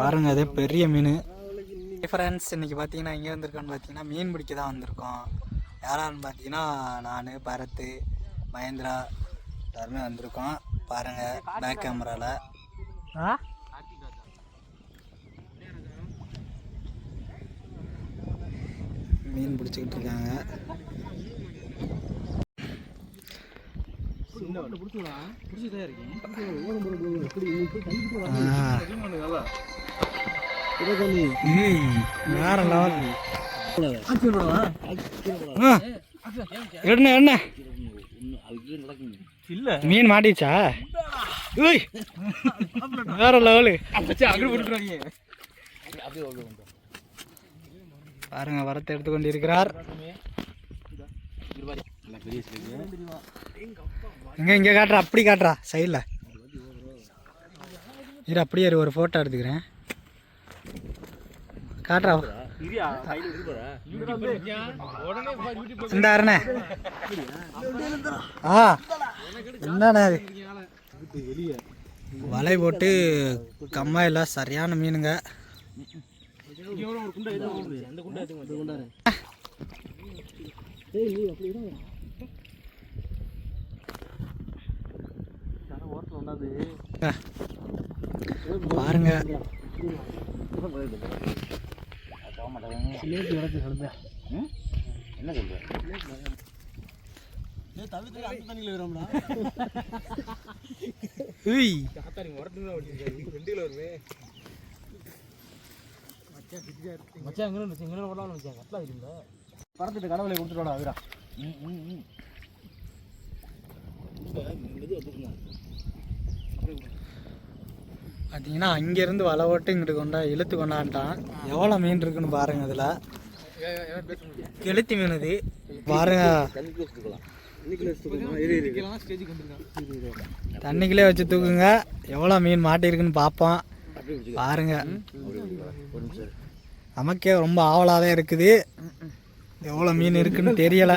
பாருங்க அதே பெரிய மீன். ஃப்ரெண்ட்ஸ் இன்னைக்கு பார்த்தீங்கன்னா எங்கே வந்திருக்கோன்னு பார்த்தீங்கன்னா மீன் பிடிக்க தான் வந்திருக்கோம். யாரான்னு பார்த்தீங்கன்னா நான் பரத் மகேந்திரா எல்லாருமே வந்திருக்கோம். பாருங்க பேக் கேமராவில் மீன் பிடிச்சிக்கிட்டு இருக்காங்க. வேற லெவல் என்ன என்ன மீன் மாட்டிச்சா? உய் வேற லெவலு. பாருங்க வரத்தை எடுத்து கொண்டு இருக்கிறார் இங்கே இங்கே காட்டுறா அப்படி காட்டுறா சைடில் இரு அப்படியே ஒரு ஃபோட்டோ எடுத்துக்கிறேன். காட்டுறா. இந்த அரணே. ஆ என்னண்ணே அது? வலை போட்டு கம்மாயில் சரியான மீனுங்க. பாருங்க. உய். பறந்துட்டு கடவுளை கொடுத்துட்டோட அதுடா பார்த்தீங்கன்னா அங்கேருந்து வலை ஓட்டு இங்கிட்டு கொண்டா இழுத்து கொண்டாண்டான் எவ்வளோ மீன் இருக்குன்னு பாருங்க இதில். கெளுத்தி மீன் இது. பாருங்க. தண்ணிக்குள்ளே வச்சு தூக்குங்க. எவ்வளோ மீன் மாட்டியிருக்குன்னு பார்ப்போம். பாருங்க. நமக்கே ரொம்ப ஆவலாக தான் இருக்குது. எவ்வளோ மீன் இருக்குன்னு தெரியலை.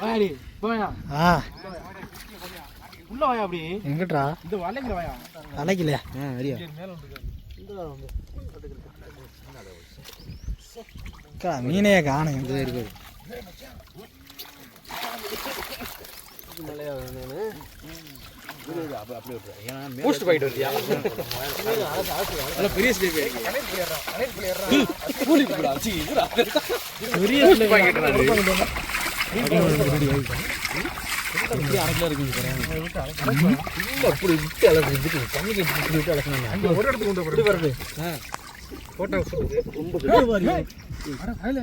வாடி போயா. ஆ. உள்ள வாயா அப்படி? எங்கிட்ரா இந்த வலைங்கிற வாயா? அலைக்கலையா அரியா அக்கா, மீனையே காணும். இது இருக்கு பூஸ்ட் போயிட்டு வரியா பெரிய பெரிய அப்படி விட்டு ஒரு இடத்துக்கு வருது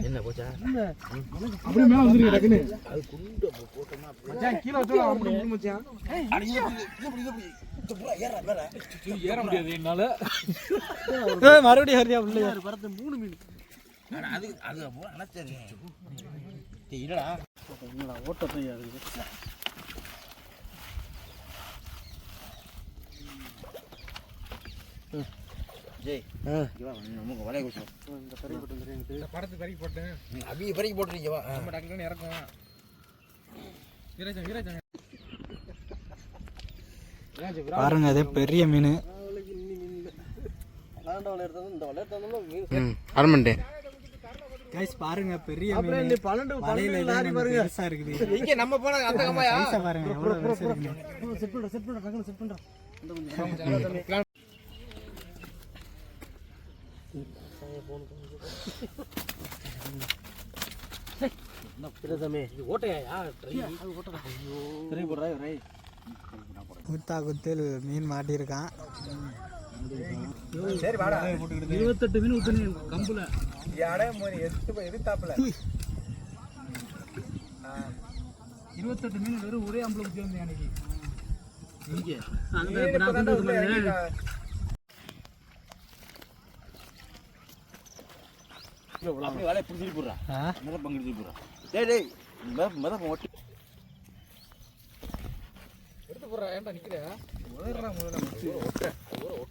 என்ன போச்சா அப்படியே மேல வந்துருங்க டக்குன்னு அது குண்டு போட்டோம்னா வச்சா அப்படி மச்சான் ஏற முடியாது என்னால மறுபடியும் ஹரியா மூணு மீன் அது அது அணைச்சது. இல்லடா ஓட்ட செய்யாது ஜெய் நமக்கு வலைய கொடுத்தோம் இந்த பறி போட்டு இந்த படத்தை பறி போட்டேன் நீ அபிய பறிக்க போட்டுறீங்க வா. நம்ம டக்குன்னு இறக்கும் வீராஜன் வீராஜன். பாருங்க அதே பெரிய மீன். அரமண்டே கைஸ் பாருங்க பெரிய மீன். பன்னெண்டு வலையில எல்லாம் கொஞ்சம் பெருசா இருக்குது. இங்க நம்ம போனா அந்த கம்மாயா சைஸை பாருங்க எவ்வளவு பெருசா இருக்குன்னு. செட் பண்ற செட் பண்ற டக்குன்னு செட் பண்ற. குத்தா குத்தில் மீன் மாட்டியிருக்கான். சரி வாடா. இருபத்தெட்டு மீன் ஊத்துனே கம்புல. யாடே மோனி எத்து எதிர்த்தாப்புல இருபத்தெட்டு மீன் வெறும் ஒரே அம்பளை குத்தி வந்தேன் அன்னைக்கு. இங்கே. அங்கே நான் கொண்டு வந்து அப்படியே வேலையை பிடிச்சிட்டு போடுறா. போடுறா. டேய் டேய் மிதப்பு மிதப்பு ஒட்டி எடுத்து போடுறா ஏன்டா நிக்கிற? முதல்ல முதல்ல.